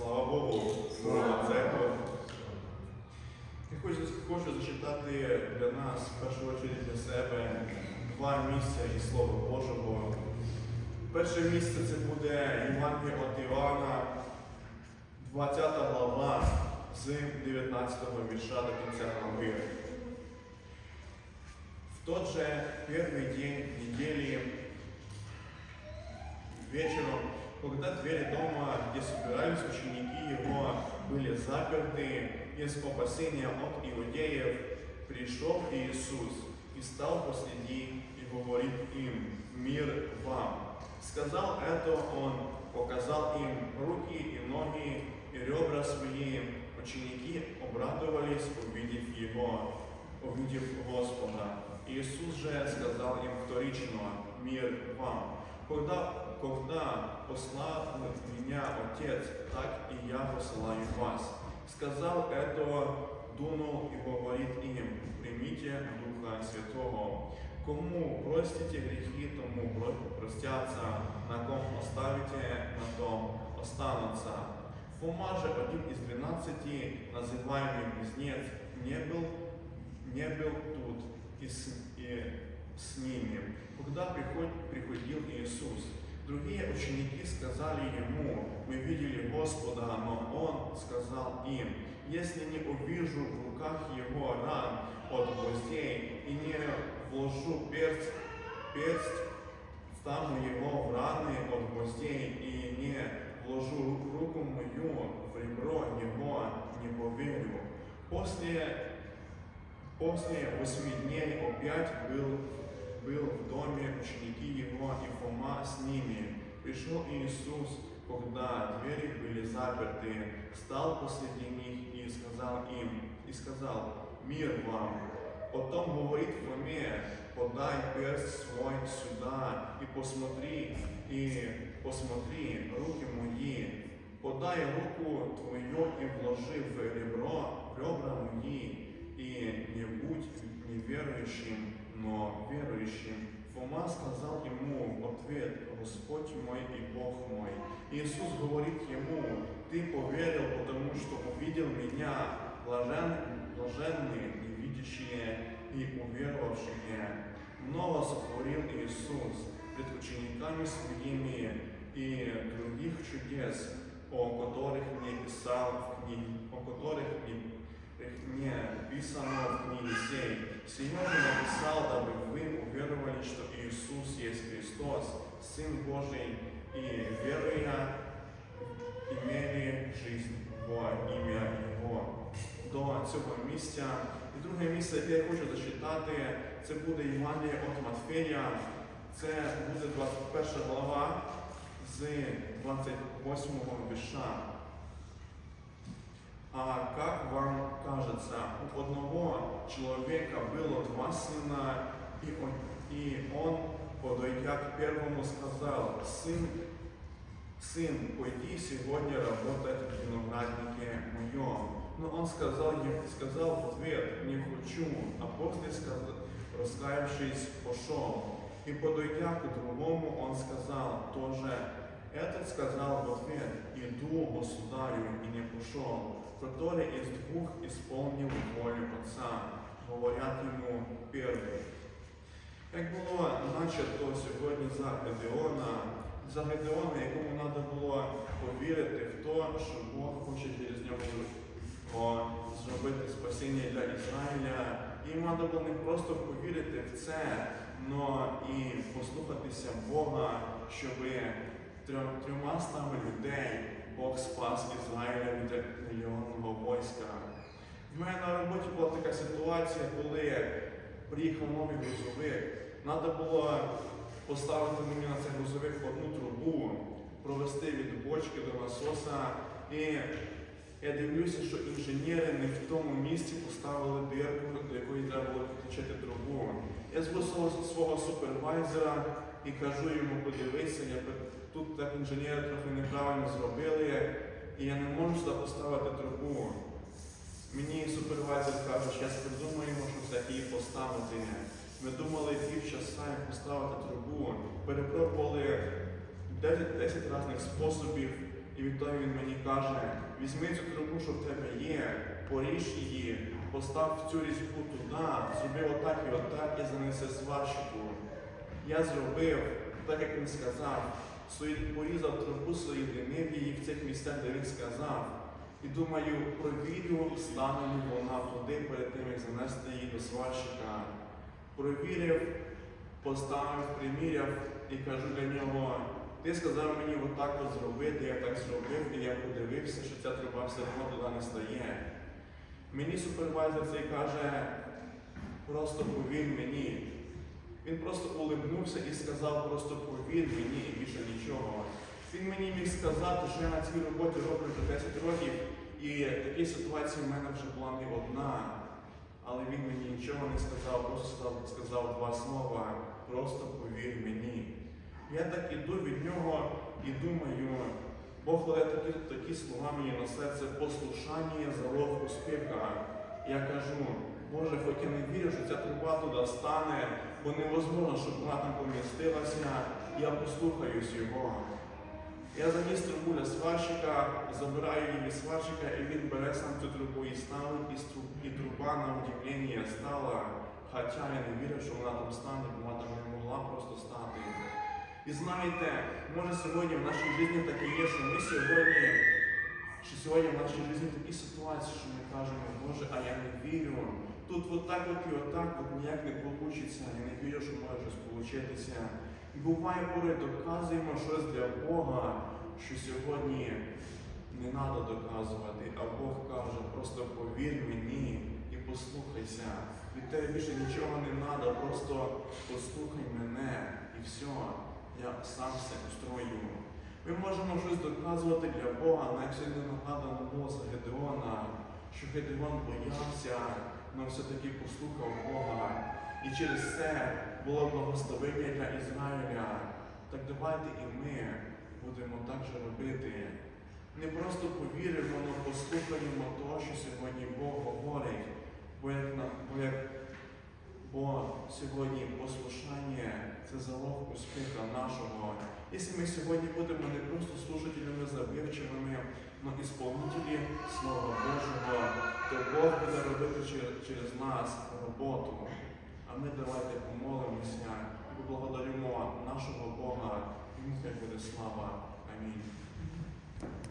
Слава Богу, слава церкві. Я хочу, хочу зачитати для нас, в першу чергу для себе, два місця із Слова Божого. Перше місце це буде Євангеліє від Іоанна, 20 глава з 19 вірша до кінця глави. В тот же первый день недели вечером, когда двери дома, где собирались ученики его, были заперты из опасения от иудеев, пришел Иисус и стал посреди и говорит им, мир вам. Сказал это он, показал им руки и ноги и ребра свои. Ученики обрадовались, увидев его, увидев Господа. Иисус же сказал им вторично, мир вам. Когда, когда послал меня Отец, так и я посылаю вас. Сказал это, дунул и говорит им, примите Духа Святого. Кому простите грехи, тому про- простятся, на ком оставите, на том останутся. Фома же, один из двенадцати, называемый Близнец, не был, не был тут и и с ними, когда приход- приходил Иисус. Другие ученики сказали ему, мы видели Господа, но он сказал им, если не увижу в руках его ран от гвоздей и не вложу перст, перст стану его в раны от гвоздей и не вложу руку мою в ребро его, не поверю. После, после восьми дней опять был, был в доме ученики его и Фома с ними. Пришел Иисус, когда двери были заперты, стал посреди них и сказал им, и сказал, мир вам. Потом говорит Фоме, подай перст свой сюда и посмотри, и посмотри руки мои, подай руку твою и вложи в ребро, в ребра мои, и не будь неверующим, но верующим. Фома сказал ему в ответ, Господь мой и Бог мой. Иисус говорит ему, ты поверил, потому что увидел меня, блажен, блаженные, невидящие и уверовавшие. Много сотворил Иисус пред учениками своими и других чудес, о которых не писал в книге, о которых не, не писано в книге сей. Сие же написал, дабы вы уверовали, что Иисус есть Христос, Сын Божий, и веруя имели жизнь во ім'я Його. До цього місця. І друге місце, яке я хочу зачитати, це буде Євангеліє від Матфея. Це буде 21 глава з 28 вірша. А как вам кажется, у одного человека было два сына, и он, и он подойдя к первому, сказал, сын, сын, пойди сегодня работать в винограднике моем. Но он сказал, сказал в ответ, не хочу, а после, сказал, раскаявшись, пошел. И подойдя к другому, он сказал тоже, этот сказал в ответ, иду, государю, и не пошел, который из двух исполнил волю отца, говорят ему первый. Як було начато сьогодні за Гедеона, за Гедеона, якому треба було повірити в те, що Бог хоче через нього зробити спасіння для Ізраїля. Їм треба було не просто повірити в це, але і послухатися Бога, щоб трьома стами людей Бог спас Ізраїля від мільйонного війська. В мене на роботі була така ситуація, коли приїхав новий грузовик. Треба було поставити мені на цей грузовик одну трубу, провести від бочки до насоса. І я дивлюся, що інженери не в тому місці поставили дирку, до якої треба було підключити трубу. Я зву свого, супервайзера і кажу йому, подивися, я тут так інженери трохи неправильно зробили, і я не можу сюди поставити трубу. Мені супервайзер каже, зараз придумаємо, що все її поставити. Ми думали півчаса, як поставити трубу, перепробували 10, 10 різних способів, І відтоді він мені каже: візьми цю трубу, що в тебе є, поріж її, постав цю різьбу туди, зроби отак і отак і занеси сварщику. Я зробив так, як він сказав, порізав трубу, соєдинив її в цих місцях, де він сказав. І думаю, провірю, стане ли вона туди перед тим, як занести її до сварщика. Провірив, поставив, приміряв і кажу для нього, ти сказав мені отак от зробити, я так зробив, і я подивився, що ця труба все одно туди не стає. Мені супервайзер цей каже, просто повір мені. Він просто улибнувся і сказав, просто повір мені і більше нічого. Він мені міг сказати, що я на цій роботі роблю вже 10 років, і такі ситуації в мене вже була не одна. Але він мені нічого не сказав, просто сказав, два слова, просто повір мені. Я так іду від нього і думаю, Бог кладе такі, такі слова мені на серце послушання залог успіха. Я кажу, Боже, хоч я не вірю, що ця труба туди стане, бо невозможно, щоб вона там помістилася, я послухаюсь його. Я заніс трубу для сварщика, забираю її від сварщика, і він бере сам цю трубу і ставить, і, труба на удивлення стала. Хоча я не вірив, що вона там стане, бо вона там не могла просто стати. І знаєте, може сьогодні в нашій житті таке є, що ми сьогодні, що сьогодні в нашій житті такі ситуації, що ми кажемо, Боже, а я не вірю. Тут отак от і отак от ніяк не вийде, я не вірю, що може щось получитися. І буває, коли доказуємо щось для Бога, що сьогодні не треба доказувати, а Бог каже, просто повір мені і послухайся. Від тебе більше нічого не треба, просто послухай мене і все, я сам все устрою. Ми можемо щось доказувати для Бога, як сьогодні нагадано що Гедеон боявся, але все-таки послухав Бога. І через це було благословення для Ізраїля. Так давайте і ми будемо так же робити. Не просто повіримо, але послухаємо того, що сьогодні Бог говорить. Бо як, на- бо як бо сьогодні послушання це залог успіха нашого. Якщо ми сьогодні будемо не просто слушателями забивчими, але Божого, то Бог буде робити через, нас роботу. А ми давайте помолимося і поблагодаримо нашого Бога. Йому хай буде слава. Амінь.